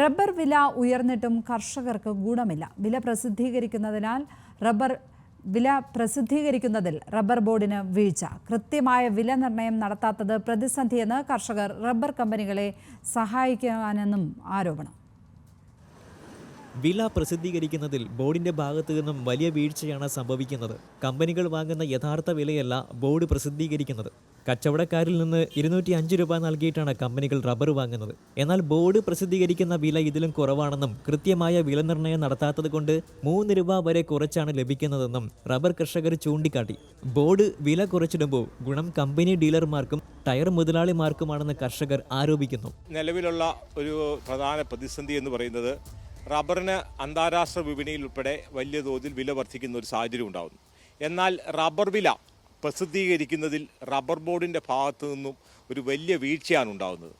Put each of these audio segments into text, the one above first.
Rubber വില ഉയർന്നിട്ടും കർഷകർക്ക് ഗുണമില്ല. വില പ്രസിദ്ധീകരിക്കുന്നതിനാൽ റബ്ബർ വില പ്രസിദ്ധീകരിക്കുന്നതിൽ റബ്ബർ ബോർഡിന് വീഴ്ച. കൃത്യമായ വില നിർണയം നടത്താത്തത് പ്രതിസന്ധിയെന്ന് കർഷകർ റബ്ബർ കമ്പനികളെ സഹായിക്കാനെന്നും ആരോപണം. വില പ്രസിദ്ധീകരിക്കുന്നതിൽ ബോർഡിന്റെ ഭാഗത്തു നിന്നും വലിയ വീഴ്ചയാണ് സംഭവിക്കുന്നത്. കമ്പനികൾ വാങ്ങുന്ന യഥാർത്ഥ വിലയല്ല ബോർഡ് പ്രസിദ്ധീകരിക്കുന്നത്. കച്ചവടക്കാരിൽ നിന്ന് ഇരുന്നൂറ്റി അഞ്ച് രൂപ നൽകിയിട്ടാണ് കമ്പനികൾ റബ്ബർ വാങ്ങുന്നത്. എന്നാൽ ബോർഡ് പ്രസിദ്ധീകരിക്കുന്ന വില ഇതിലും കുറവാണെന്നും കൃത്യമായ വില നിർണയം നടത്താത്തത് കൊണ്ട് മൂന്ന് രൂപ വരെ കുറച്ചാണ് ലഭിക്കുന്നതെന്നും റബ്ബർ കർഷകർ ചൂണ്ടിക്കാട്ടി. ബോർഡ് വില കുറച്ചിടുമ്പോൾ ഗുണം കമ്പനി ഡീലർമാർക്കും ടയർ മുതലാളിമാർക്കുമാണെന്ന് കർഷകർ ആരോപിക്കുന്നു. നിലവിലുള്ള ഒരു പ്രധാന പ്രതിസന്ധി എന്ന് പറയുന്നത് റബ്ബറിന് അന്താരാഷ്ട്ര വിപണിയിൽ ഉൾപ്പെടെ വലിയ തോതിൽ വില വർദ്ധിക്കുന്ന ഒരു സാഹചര്യം ഉണ്ടാകുന്നു എന്നാൽ റബ്ബർ വില പ്രസിദ്ധീകരിക്കുന്നതിൽ റബ്ബർ ബോർഡിന്റെ ഭാഗത്തു നിന്നും ഒരു വലിയ വീഴ്ചയാണ് ഉണ്ടാകുന്നത്.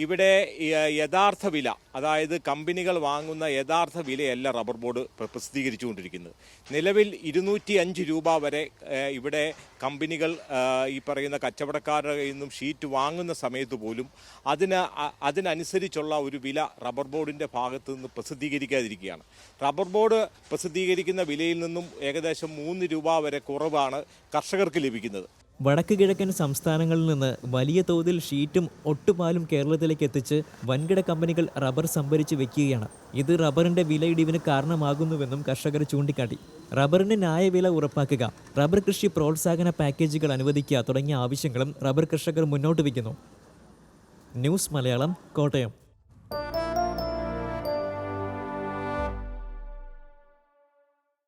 ഇവിടെ യഥാർത്ഥ വില അതായത് കമ്പനികൾ വാങ്ങുന്ന യഥാർത്ഥ വിലയല്ല റബ്ബർ ബോർഡ് പ്ര- പ്രസിദ്ധീകരിച്ചുകൊണ്ടിരിക്കുന്നത്. നിലവിൽ ഇരുന്നൂറ്റി അഞ്ച് രൂപ വരെ ഇവിടെ കമ്പനികൾ ഈ പറയുന്ന കച്ചവടക്കാരുടെ കയ്യിൽ നിന്നും ഷീറ്റ് വാങ്ങുന്ന സമയത്ത് പോലും അതിന് അതിനനുസരിച്ചുള്ള ഒരു വില റബ്ബർ ബോർഡിന്റെ ഭാഗത്ത് നിന്ന് പ്രസിദ്ധീകരിക്കാതിരിക്കുകയാണ്. റബ്ബർ ബോർഡ് പ്രസിദ്ധീകരിക്കുന്ന വിലയിൽ നിന്നും ഏകദേശം മൂന്ന് രൂപ വരെ കുറവാണ് കർഷകർക്ക് ലഭിക്കുന്നത്. വടക്ക് കിഴക്കൻ സംസ്ഥാനങ്ങളിൽ നിന്ന് വലിയ തോതിൽ ഷീറ്റും ഒട്ടുപാലും കേരളത്തിലേക്ക് എത്തിച്ച് വൻകിട കമ്പനികൾ റബ്ബർ സംഭരിച്ച് വെക്കുകയാണ്. ഇത് റബ്ബറിന്റെ വിലയിടിവിന് കാരണമാകുന്നുവെന്നും കർഷകർ ചൂണ്ടിക്കാട്ടി. റബ്ബറിന് ന്യായവില ഉറപ്പാക്കുക റബ്ബർ കൃഷി പ്രോത്സാഹന പാക്കേജുകൾ അനുവദിക്കുക തുടങ്ങിയ ആവശ്യങ്ങളും റബ്ബർ കർഷകർ മുന്നോട്ട് വയ്ക്കുന്നു. ന്യൂസ് മലയാളം കോട്ടയം.